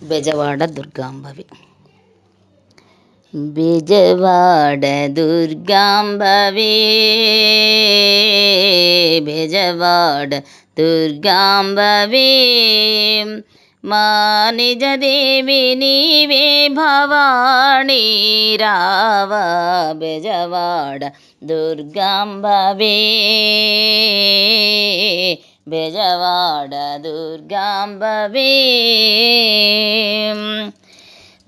బెజవాడ దుర్గాంబవి బెజవాడ దుర్గాంబవి బెజవాడ దుర్గాంబవి మా నిజదేవి నీవే భవాణి రావ బెజవాడ దుర్గాంబవే బెజవాడ దుర్గాంబవే.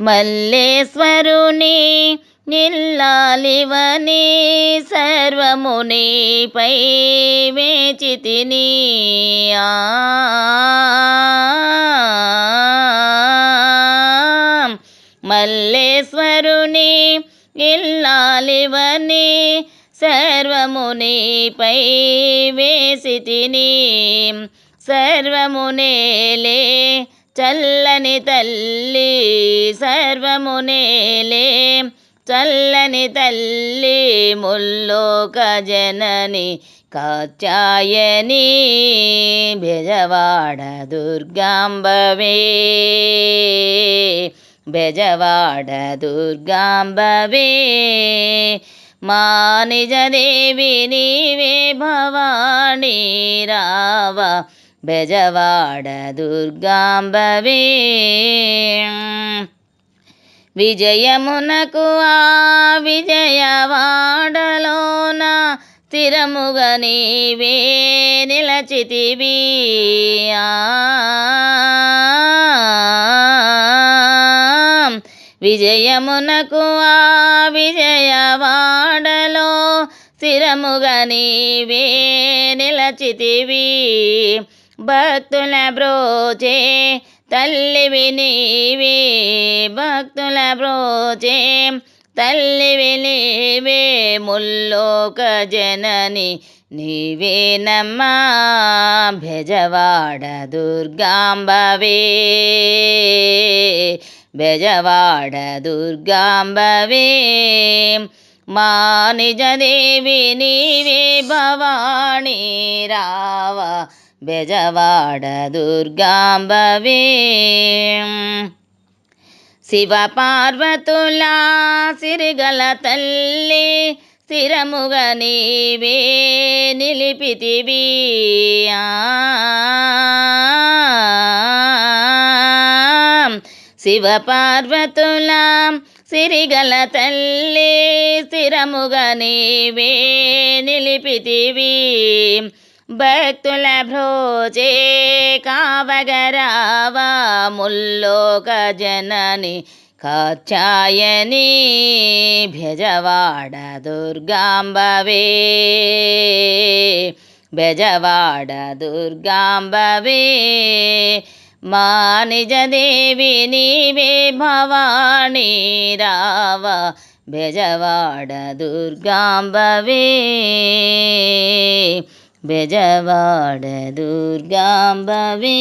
మల్లేశ్వరుని నిల్లాలివని సర్వమునిపై వేచితిని. మల్లేశ్వరుని ఇల్లా సర్వమునిపై వేసితిని. సర్వమునేలే చల్లని తల్లి. సర్వమునేలే చల్లని తల్లి. ముల్లోక జనని కాచాయని బెజవాడ దుర్గాంబవే. బెజవాడ దుర్గాంబవే. మా నిజదేవి నీవే భవాణి రావ బెజవాడ దుర్గాంబవే. విజయమునకు ఆ విజయవాడలోన స్థిరముగా నీవే నిలచితివి. ఆ విజయమునకు ఆ విజయవాడలో స్థిరముగా నీవే నిలచితివి. భక్తుల బ్రోచే తల్లివి నీవే. భక్తుల బ్రోచే తల్లివి నీవే. ముల్లోక జనని నీవేనమ్మా బెజవాడ దుర్గాంబవే. బెజవాడ దుర్గాంబవే మా నిజదేవి నీవే భవాణి రావ బెజవాడ దుర్గాంబవే శివ పార్వతుల సిరిగల తల్లి స్థిరముగా నీవే నిలిపితివి శివ పార్వతుల సిరిగల తల్లి స్థిరముగా నీవే నిలిపితివి. భక్తుల భ్రోజే కావగరావా ముల్లోక జనని కాచాయని భజవాడ దుర్గాంబవే. బెజవాడ దుర్గాంబవే. మా నిజదేవి నీవే భవాణి రావ బెజవాడ దుర్గాంబవే బెజవాడ దుర్గాంబవే